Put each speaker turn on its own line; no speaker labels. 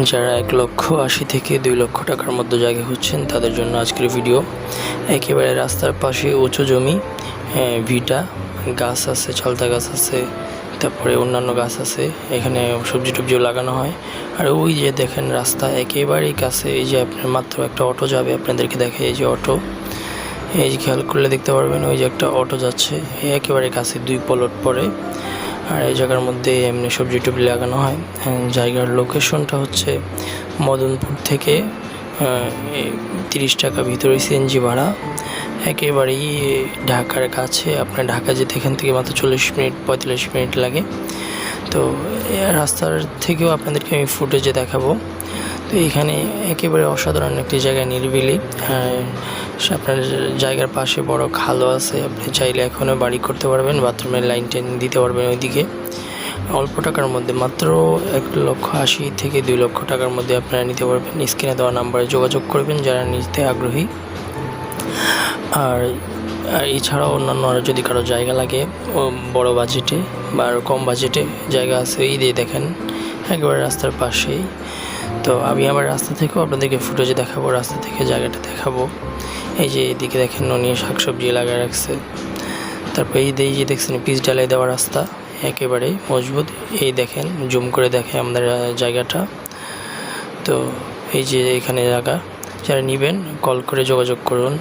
যারা এক লক্ষ আশি থেকে দুই লক্ষ টাকার মধ্যে জায়গা খুঁজছেন তাদের জন্য আজকের ভিডিও। একেবারে রাস্তার পাশে উঁচু জমি হ্যাঁ, ভিটা গাছ আছে চালতা গাছ আছে তারপরে অন্যান্য গাছ আছে এখানে সবজি টবজিও লাগানো হয়। আর ওই যে দেখেন রাস্তা একেবারেই কাছে এই যে আপনার মাত্র একটা অটো যাবে আপনাদেরকে দেখে এই যে অটো। এই যে খেয়াল করলে দেখতে পারবেন ওই যে একটা অটো যাচ্ছে একেবারে কাছে দুই পলট পরে। আর এই জায়গার মধ্যে এমনি সবজি টবজি লাগানো হয়। হ্যাঁ, জায়গার লোকেশনটা হচ্ছে মদনপুর থেকে তিরিশ টাকা ভিতরে সিএনজি ভাড়া। একেবারেই ঢাকার কাছে আপনার ঢাকা যেতে এখান থেকে মাত্র চল্লিশ মিনিট পঁয়তাল্লিশ মিনিট লাগে। তো রাস্তার থেকেও আপনাদেরকে আমি ফুটেজে দেখাবো। তো এখানে একেবারে অসাধারণ একটি জায়গা নিরিবিলি। হ্যাঁ, আপনার জায়গার পাশে বড় খালও আছে। আপনি চাইলে এখনও বাড়ি করতে পারবেন বাথরুমের লাইন টেন দিতে পারবেন ওইদিকে। অল্প টাকার মধ্যে মাত্র এক লক্ষ আশি থেকে দুই লক্ষ টাকার মধ্যে আপনারা নিতে পারবেন। স্ক্রিনে দেওয়া নাম্বারে যোগাযোগ করবেন যারা নিতে আগ্রহী। আর এছাড়াও অন্যান্য আরও যদি কারও জায়গা লাগে বড় বাজেটে বা কম বাজেটে জায়গা আছে এই দিয়ে দেখেন। একেবারে রাস্তার পাশেই। তো আমি আমার রাস্তা থেকেও আপনাদেরকে ফুটেজে দেখাবো, রাস্তা থেকে জায়গাটা দেখাবো। এই যে এদিকে দেখেন ননিয়ে শাকসবজি লাগিয়ে রাখছে। তারপর এই দিয়ে যে দেখছেন পিস ডালাই দেওয়া রাস্তা, একেবারে মজবুত। এই দেখেন, জুম করে দেখে আমাদের জায়গাটা। তো এই যে এখানে জায়গা, যারা নেবেন, কল করে যোগাযোগ করুন।